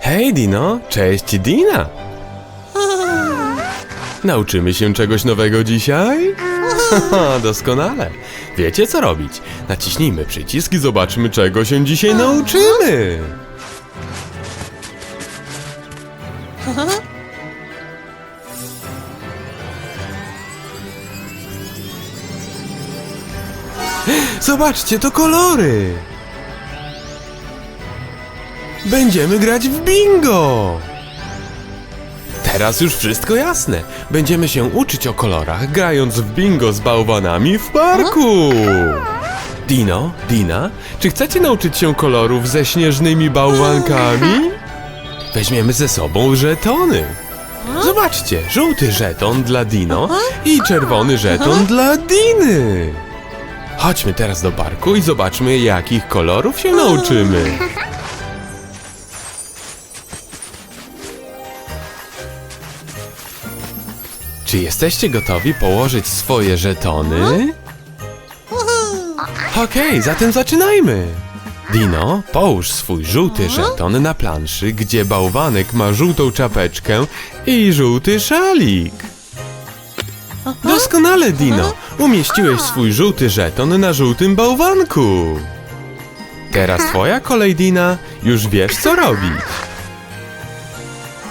Hej Dino, cześć Dina! Nauczymy się czegoś nowego dzisiaj? Doskonale. Wiecie co robić? Naciśnijmy przycisk i zobaczmy czego się dzisiaj nauczymy. Zobaczcie, to kolory! Będziemy grać w bingo! Teraz już wszystko jasne. Będziemy się uczyć o kolorach, grając w bingo z bałwanami w parku. Dino, Dina, czy chcecie nauczyć się kolorów ze śnieżnymi bałwankami? Weźmiemy ze sobą żetony. Zobaczcie, żółty żeton dla Dino i czerwony żeton dla Diny. Chodźmy teraz do parku i zobaczmy, jakich kolorów się nauczymy. Czy jesteście gotowi położyć swoje żetony? Okej, zatem zaczynajmy! Dino, połóż swój żółty żeton na planszy, gdzie bałwanek ma żółtą czapeczkę i żółty szalik. Doskonale, Dino! Umieściłeś swój żółty żeton na żółtym bałwanku. Teraz twoja kolej, Dina. Już wiesz, co robić.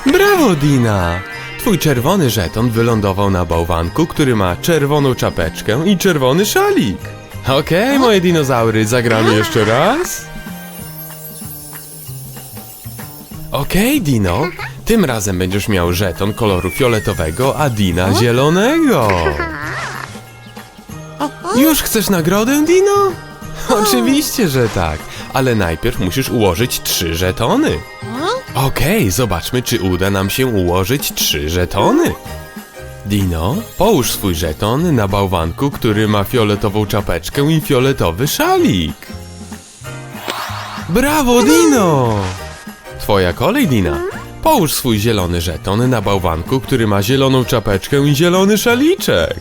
Brawo, Dina! Twój czerwony żeton wylądował na bałwanku, który ma czerwoną czapeczkę i czerwony szalik. Okej, moje dinozaury, zagramy jeszcze raz? Okej, Dino. Tym razem będziesz miał żeton koloru fioletowego, a Dina zielonego. Już chcesz nagrodę, Dino? Oczywiście, że tak, ale najpierw musisz ułożyć trzy żetony. Okej, zobaczmy, czy uda nam się ułożyć trzy żetony. Dino, połóż swój żeton na bałwanku, który ma fioletową czapeczkę i fioletowy szalik. Brawo, Dino! Twoja kolej, Dina. Połóż swój zielony żeton na bałwanku, który ma zieloną czapeczkę i zielony szaliczek.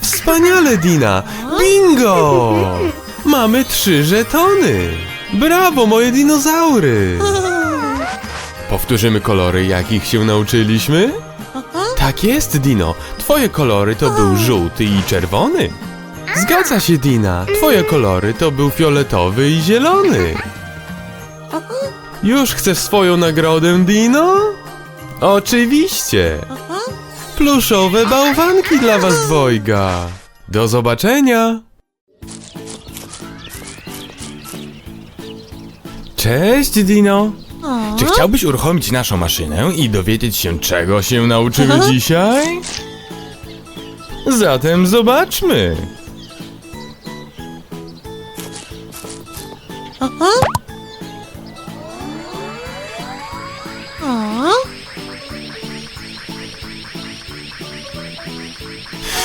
Wspaniale, Dina! Bingo! Mamy trzy żetony! Brawo, moje dinozaury! Powtórzymy kolory, jakich się nauczyliśmy? Tak jest, Dino. Twoje kolory to był żółty i czerwony. Zgadza się, Dina. Twoje kolory to był fioletowy i zielony. Już chcesz swoją nagrodę, Dino? Oczywiście. Pluszowe bałwanki dla was dwojga. Do zobaczenia. Cześć, Dino. Czy chciałbyś uruchomić naszą maszynę i dowiedzieć się, czego się nauczymy dzisiaj? Zatem zobaczmy.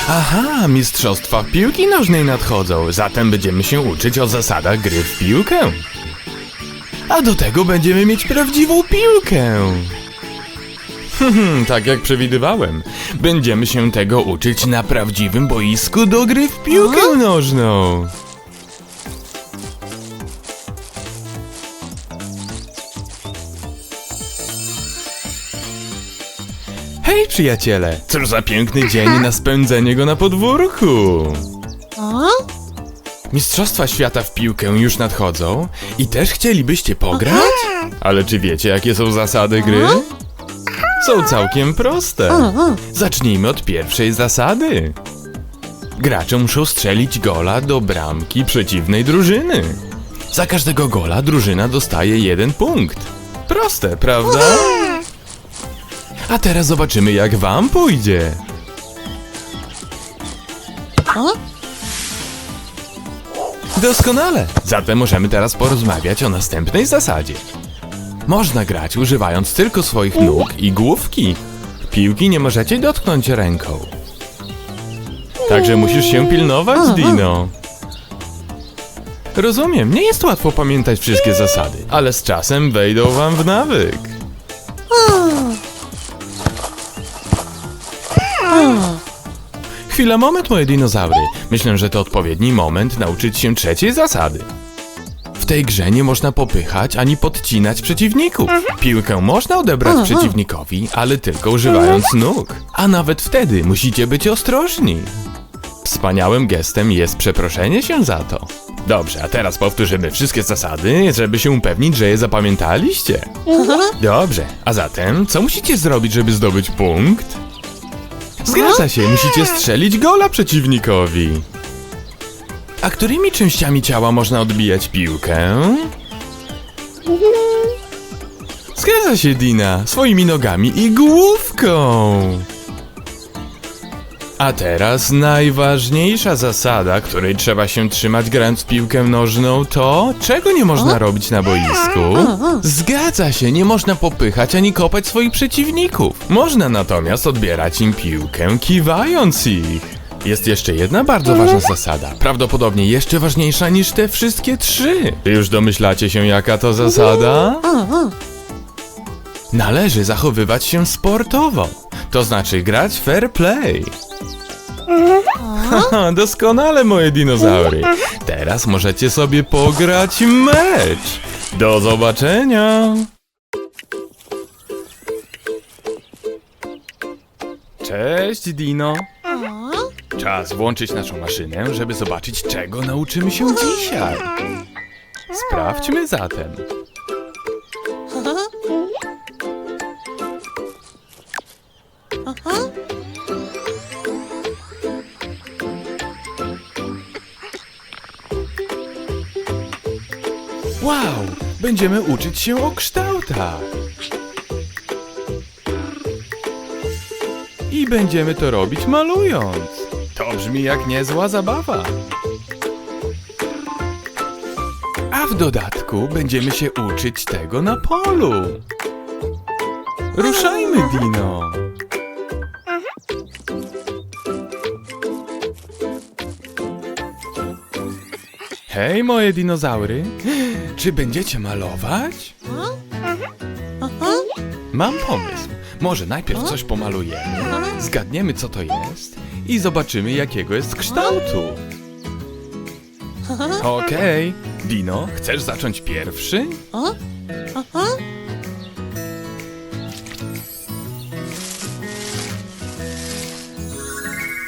Aha, mistrzostwa piłki nożnej nadchodzą, zatem będziemy się uczyć o zasadach gry w piłkę. A do tego będziemy mieć prawdziwą piłkę. Hmm, tak jak przewidywałem. Będziemy się tego uczyć na prawdziwym boisku do gry w piłkę nożną. Hej, przyjaciele! Cóż za piękny dzień na spędzenie go na podwórku! Mistrzostwa świata w piłkę już nadchodzą i też chcielibyście pograć? Ale czy wiecie, jakie są zasady gry? Są całkiem proste. Zacznijmy od pierwszej zasady. Gracze muszą strzelić gola do bramki przeciwnej drużyny. Za każdego gola drużyna dostaje jeden punkt. Proste, prawda? A teraz zobaczymy, jak wam pójdzie. Doskonale. Zatem możemy teraz porozmawiać o następnej zasadzie. Można grać używając tylko swoich nóg i główki. Piłki nie możecie dotknąć ręką. Także musisz się pilnować, Dino. Rozumiem, nie jest łatwo pamiętać wszystkie zasady, ale z czasem wejdą wam w nawyk. Chwila, moment, moje dinozaury. Myślę, że to odpowiedni moment nauczyć się trzeciej zasady. W W tej grze nie można popychać ani podcinać przeciwników. Piłkę można odebrać przeciwnikowi, ale tylko używając nóg. A nawet wtedy musicie być ostrożni. Wspaniałym gestem jest przeproszenie się za to. Dobrze, a teraz powtórzymy wszystkie zasady, żeby się upewnić, że je zapamiętaliście. Dobrze, a zatem co musicie zrobić, żeby zdobyć punkt? Zgadza się, musicie strzelić gola przeciwnikowi. A którymi częściami ciała można odbijać piłkę? Zgadza się, Dina, swoimi nogami i główką. A teraz najważniejsza zasada, której trzeba się trzymać grając w piłkę nożną to, czego nie można robić na boisku. Zgadza się, nie można popychać ani kopać swoich przeciwników. Można natomiast odbierać im piłkę, kiwając ich. Jest jeszcze jedna bardzo ważna zasada, prawdopodobnie jeszcze ważniejsza niż te wszystkie trzy. Już domyślacie się, jaka to zasada? Należy zachowywać się sportowo, to znaczy grać fair play. Haha, doskonale moje dinozaury. Teraz możecie sobie pograć mecz. Do zobaczenia. Cześć, Dino. Czas włączyć naszą maszynę, żeby zobaczyć, czego nauczymy się dzisiaj. Sprawdźmy zatem. Wow! Będziemy uczyć się o kształtach. I będziemy to robić malując. To brzmi jak niezła zabawa. A w dodatku będziemy się uczyć tego na polu. Ruszajmy, Dino. Hej, moje dinozaury. Czy będziecie malować? Mam pomysł. Może najpierw coś pomalujemy, zgadniemy co to jest i zobaczymy jakiego jest kształtu. Okej. Dino, chcesz zacząć pierwszy?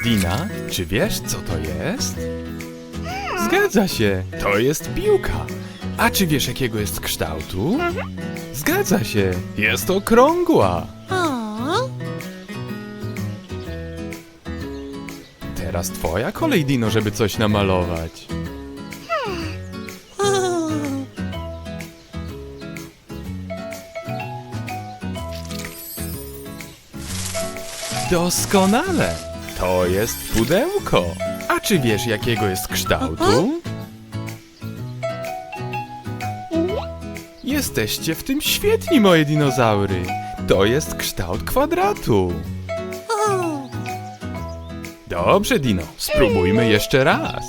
Dina, czy wiesz co to jest? Zgadza się, to jest piłka. A czy wiesz jakiego jest kształtu? Zgadza się, jest okrągła. Teraz twoja kolej, Dino, żeby coś namalować. Doskonale! To jest pudełko. Czy wiesz, jakiego jest kształtu? Jesteście w tym świetni, moje dinozaury. To jest kształt kwadratu. Dobrze, Dino. Spróbujmy jeszcze raz.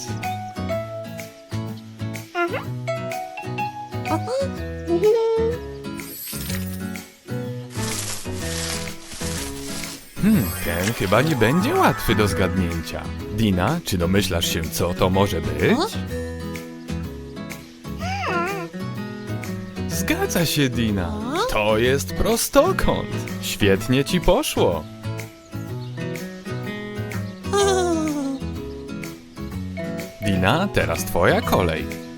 Chyba nie będzie łatwy do zgadnięcia. Dina, czy domyślasz się, co to może być? Zgadza się, Dina. To jest prostokąt. Świetnie ci poszło. Dina, teraz twoja kolej.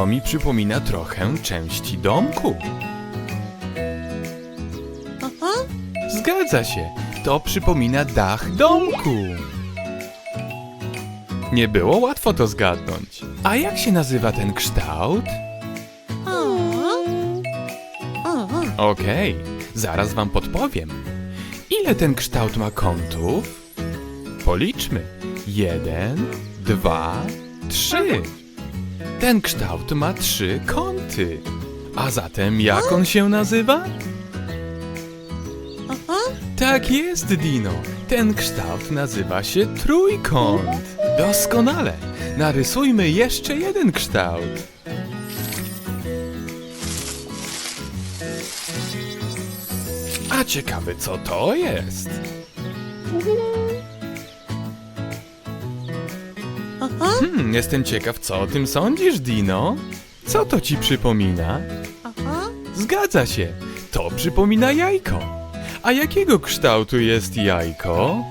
To mi przypomina trochę części domku. Zgadza się, to przypomina dach domku. Nie było łatwo to zgadnąć. A jak się nazywa ten kształt? Okej, zaraz wam podpowiem. Ile ten kształt ma kątów? Policzmy. Jeden, dwa, trzy. Ten kształt ma trzy kąty. A zatem jak on się nazywa? Tak jest, Dino. Ten kształt nazywa się trójkąt. Doskonale. Narysujmy jeszcze jeden kształt. A ciekawy, co to jest? Hmm, jestem ciekaw, co o tym sądzisz, Dino? Co to ci przypomina? Zgadza się, to przypomina jajko. A jakiego kształtu jest jajko?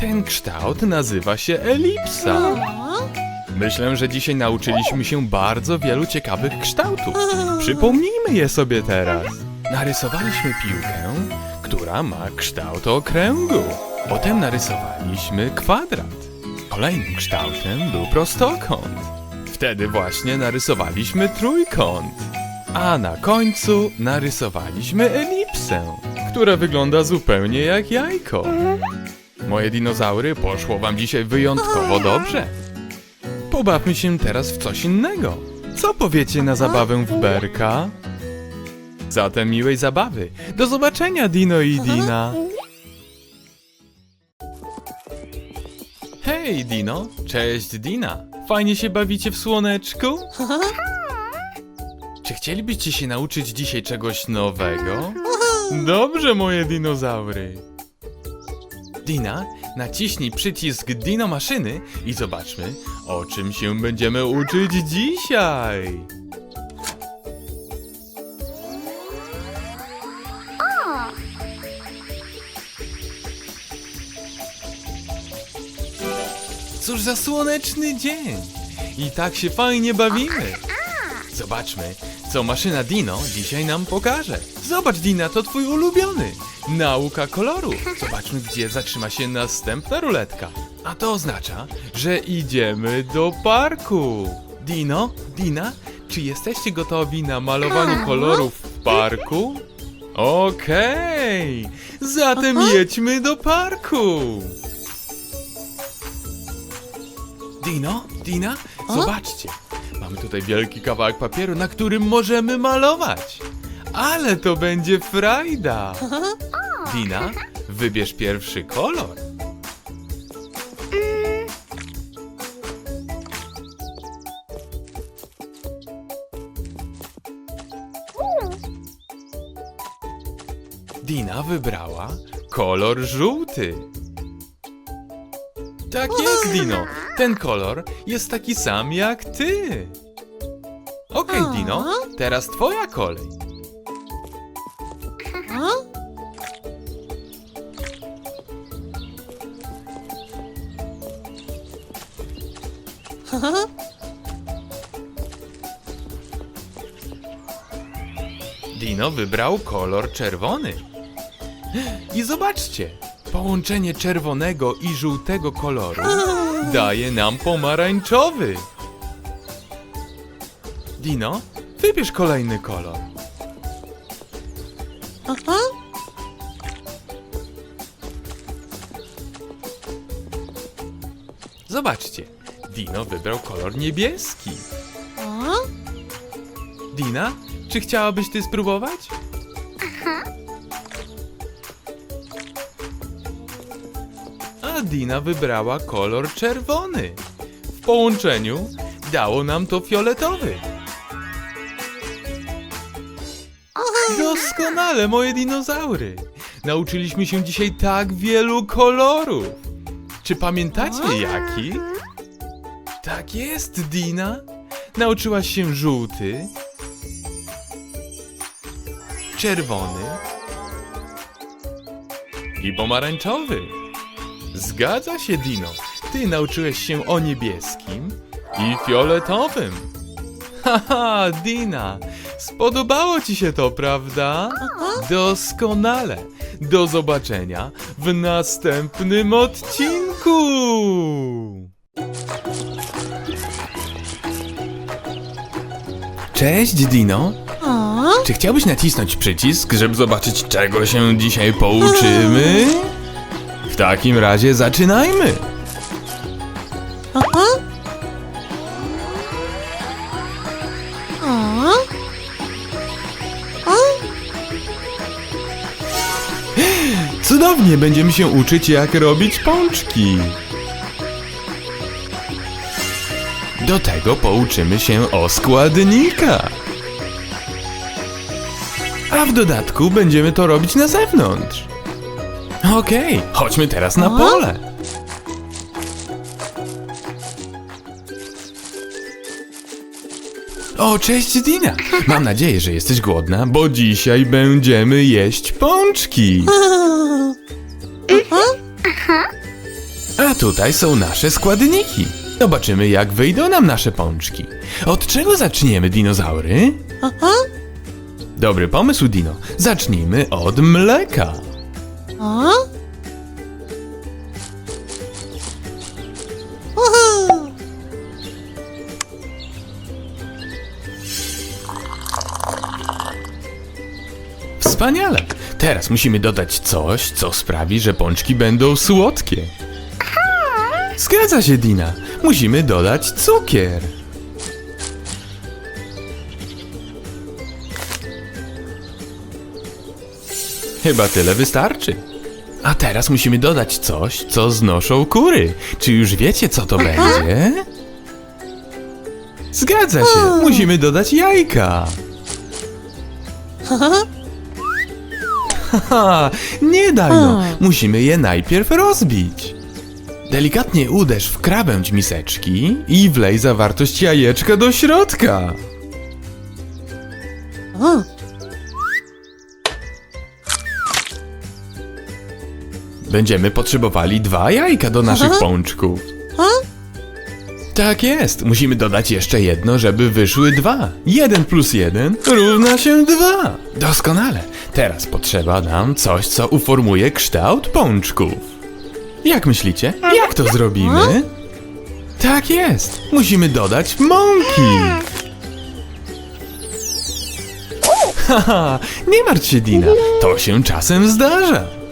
Ten kształt nazywa się elipsa. Myślę, że dzisiaj nauczyliśmy się bardzo wielu ciekawych kształtów. Przypomnijmy je sobie teraz. Narysowaliśmy piłkę, która ma kształt okręgu. Potem narysowaliśmy kwadrat. Kolejnym kształtem był prostokąt. Wtedy właśnie narysowaliśmy trójkąt. A na końcu narysowaliśmy elipsę, która wygląda zupełnie jak jajko. Moje dinozaury poszło wam dzisiaj wyjątkowo dobrze. Pobawmy się teraz w coś innego. Co powiecie na zabawę w berka? Zatem miłej zabawy. Do zobaczenia, Dino i Dina. Hej, Dino. Cześć, Dina. Fajnie się bawicie w słoneczku? Czy chcielibyście się nauczyć dzisiaj czegoś nowego? Dobrze, moje dinozaury. Dina, naciśnij przycisk Dino maszyny i zobaczmy, o czym się będziemy uczyć dzisiaj. Za słoneczny dzień! I tak się fajnie bawimy. Zobaczmy, co maszyna Dino dzisiaj nam pokaże. Zobacz, Dina, to twój ulubiony. Nauka koloru. Zobaczmy, gdzie zatrzyma się następna ruletka. A to oznacza, że idziemy do parku. Dino, Dina, czy jesteście gotowi na malowanie kolorów w parku? Okej, zatem jedźmy do parku. Dino, Dina, zobaczcie. Mamy tutaj wielki kawałek papieru, na którym możemy malować. Ale to będzie frajda. Dina, wybierz pierwszy kolor. Dina wybrała kolor żółty. Tak jest, Dino. Ten kolor jest taki sam jak ty. Okej, A? Dino, teraz twoja kolej. Dino wybrał kolor czerwony. I zobaczcie, połączenie czerwonego i żółtego koloru daje nam pomarańczowy. Dino, wybierz kolejny kolor. Zobaczcie, Dino wybrał kolor niebieski. Dina, czy chciałabyś ty spróbować? A Dina wybrała kolor czerwony. W połączeniu dało nam to fioletowy. Doskonale, moje dinozaury. Nauczyliśmy się dzisiaj tak wielu kolorów. Czy pamiętacie jaki? Tak jest, Dina. Nauczyłaś się żółty, czerwony i pomarańczowy. Zgadza się, Dino. Ty nauczyłeś się o niebieskim i fioletowym. Haha, Dina, spodobało ci się to, prawda? Doskonale. Do zobaczenia w następnym odcinku. Cześć, Dino. Czy chciałbyś nacisnąć przycisk, żeby zobaczyć, czego się dzisiaj pouczymy? W takim razie zaczynajmy! Cudownie, będziemy się uczyć, jak robić pączki. Do tego pouczymy się o składnikach. A w dodatku będziemy to robić na zewnątrz. Okej, chodźmy teraz na pole. O, cześć Dina! Mam nadzieję, że jesteś głodna, bo dzisiaj będziemy jeść pączki. A tutaj są nasze składniki. Zobaczymy, jak wyjdą nam nasze pączki. Od czego zaczniemy, dinozaury? Dobry pomysł, Dino. Zacznijmy od mleka. O? Wspaniale. Teraz musimy dodać coś, co sprawi, że pączki będą słodkie. Zgadza się, Dina. Musimy dodać cukier. Chyba tyle wystarczy. A teraz musimy dodać coś, co znoszą kury. Czy już wiecie, co to będzie? Zgadza się. Musimy dodać jajka. Haha, nie daj no. Musimy je najpierw rozbić. Delikatnie uderz w krawędź miseczki i wlej zawartość jajeczka do środka. Będziemy potrzebowali dwa jajka do naszych Aha. pączków. O? Tak jest, musimy dodać jeszcze jedno, żeby wyszły dwa. Jeden plus jeden równa się dwa. Doskonale. Teraz potrzeba nam coś, co uformuje kształt pączków. Jak myślicie? Jak to zrobimy? Tak jest. Musimy dodać mąki. Haha, nie martw się, Dina. To się czasem zdarza.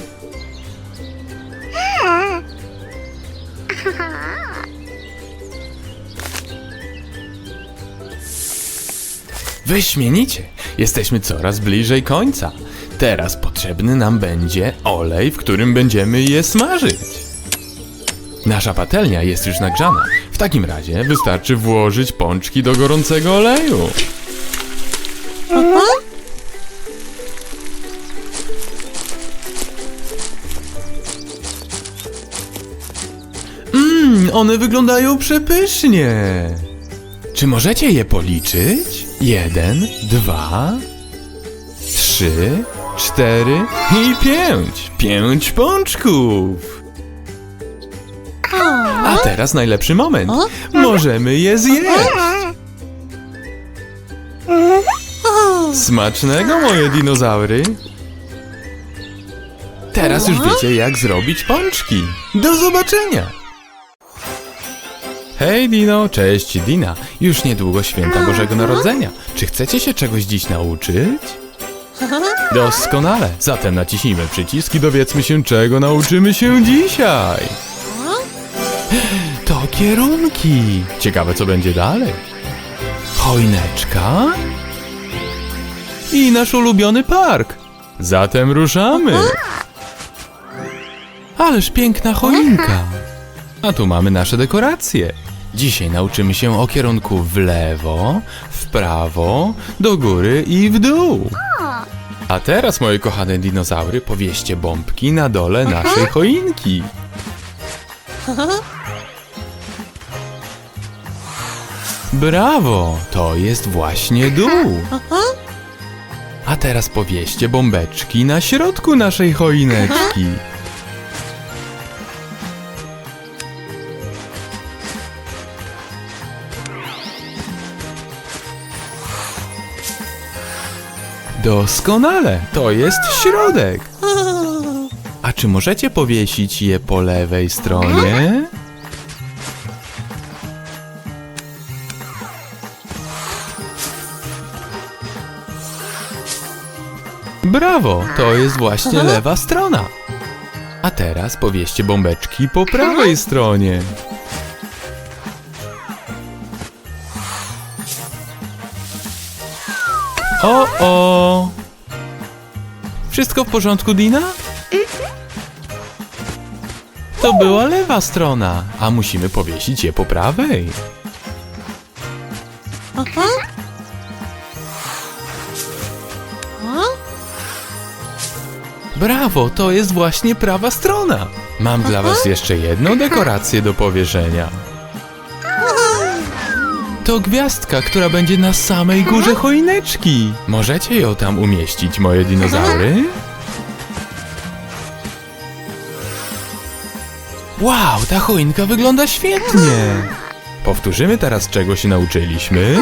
Wyśmienicie! Jesteśmy coraz bliżej końca. Teraz potrzebny nam będzie olej, w którym będziemy je smażyć. Nasza patelnia jest już nagrzana. W takim razie wystarczy włożyć pączki do gorącego oleju. Mmm, one wyglądają przepysznie. Czy możecie je policzyć? Jeden, dwa, trzy, cztery i pięć. Pięć pączków. A teraz najlepszy moment. Możemy je zjeść. Smacznego, moje dinozaury. Teraz już wiecie, jak zrobić pączki. Do zobaczenia. Hej Dino, cześć Dina. Już niedługo święta Bożego Narodzenia. Czy chcecie się czegoś dziś nauczyć? Doskonale. Zatem naciśnijmy przycisk i dowiedzmy się, czego nauczymy się dzisiaj. To kierunki. Ciekawe, co będzie dalej. Chojneczka? I nasz ulubiony park. Zatem ruszamy. Ależ piękna choinka. A tu mamy nasze dekoracje. Dzisiaj nauczymy się o kierunku w lewo, w prawo, do góry i w dół. A teraz, moje kochane dinozaury, powieście bombki na dole naszej choinki. Brawo! To jest właśnie dół. A teraz powieście bombeczki na środku naszej choineczki. Doskonale! To jest środek. A czy możecie powiesić je po lewej stronie? Brawo! To jest właśnie lewa strona. A teraz powieście bombeczki po prawej stronie. O, o! Wszystko w porządku, Dina? To była lewa strona, a musimy powiesić je po prawej. Aha. Brawo, to jest właśnie prawa strona. Mam dla was jeszcze jedną dekorację do powieszenia. To gwiazdka, która będzie na samej górze choineczki. Możecie ją tam umieścić, moje dinozaury? Wow, ta choinka wygląda świetnie. Powtórzymy teraz, czego się nauczyliśmy.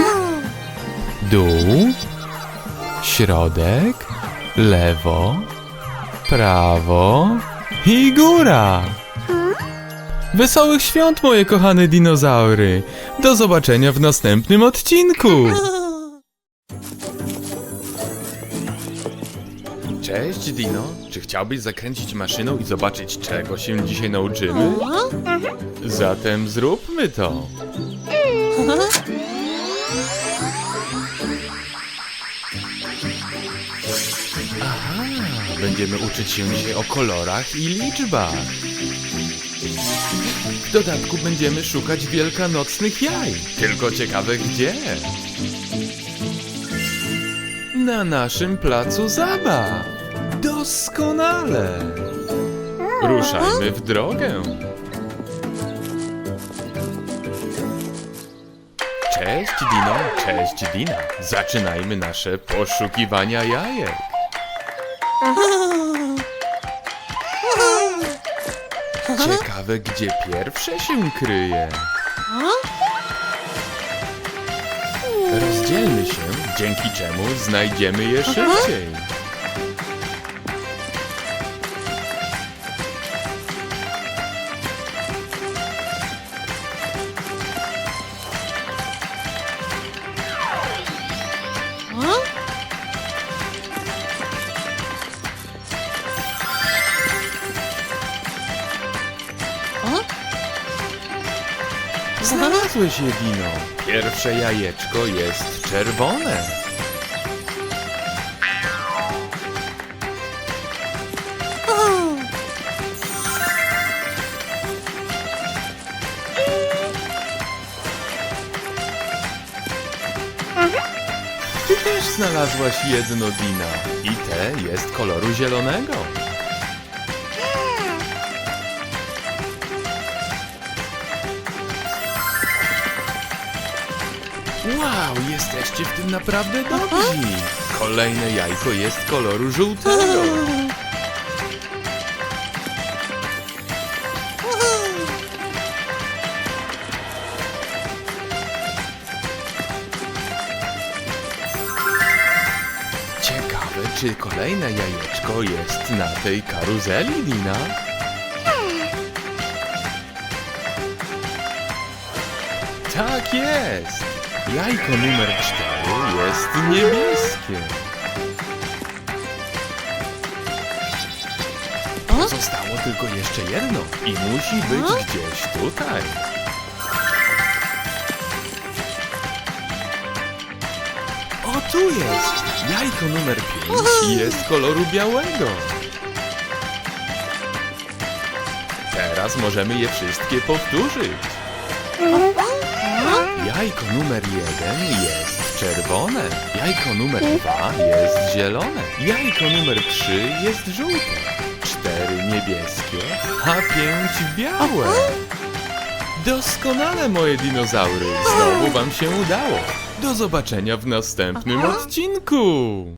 Dół, środek, lewo, prawo i góra. Wesołych świąt, moje kochane dinozaury! Do zobaczenia w następnym odcinku! Cześć, Dino. Czy chciałbyś zakręcić maszyną i zobaczyć, czego się dzisiaj nauczymy? Zatem zróbmy to. Aha, będziemy uczyć się dzisiaj o kolorach i liczbach. W dodatku będziemy szukać wielkanocnych jaj. Tylko ciekawe gdzie? Na naszym placu zabaw. Doskonale. Ruszajmy w drogę. Cześć Dino, cześć Dina. Zaczynajmy nasze poszukiwania jajek. Ciekawe gdzie pierwsze się kryje. Rozdzielmy się, dzięki czemu znajdziemy je szybciej. Znalazłeś je, Dino. Pierwsze jajeczko jest czerwone. Ty też znalazłaś jedno, Dina. I te jest koloru zielonego. Wow, jesteście w tym naprawdę dobrzy. Kolejne jajko jest koloru żółtego. Ciekawe, czy kolejne jajeczko jest na tej karuzeli, Dina? Tak jest! Jajko numer cztery jest niebieskie. Pozostało tylko jeszcze jedno i musi być gdzieś tutaj. O, tu jest! Jajko numer pięć jest koloru białego. Teraz możemy je wszystkie powtórzyć. Jajko numer jeden jest czerwone. Jajko numer dwa jest zielone. Jajko numer trzy jest żółte. Cztery niebieskie, a pięć białe. Doskonale, moje dinozaury. Znowu wam się udało. Do zobaczenia w następnym odcinku.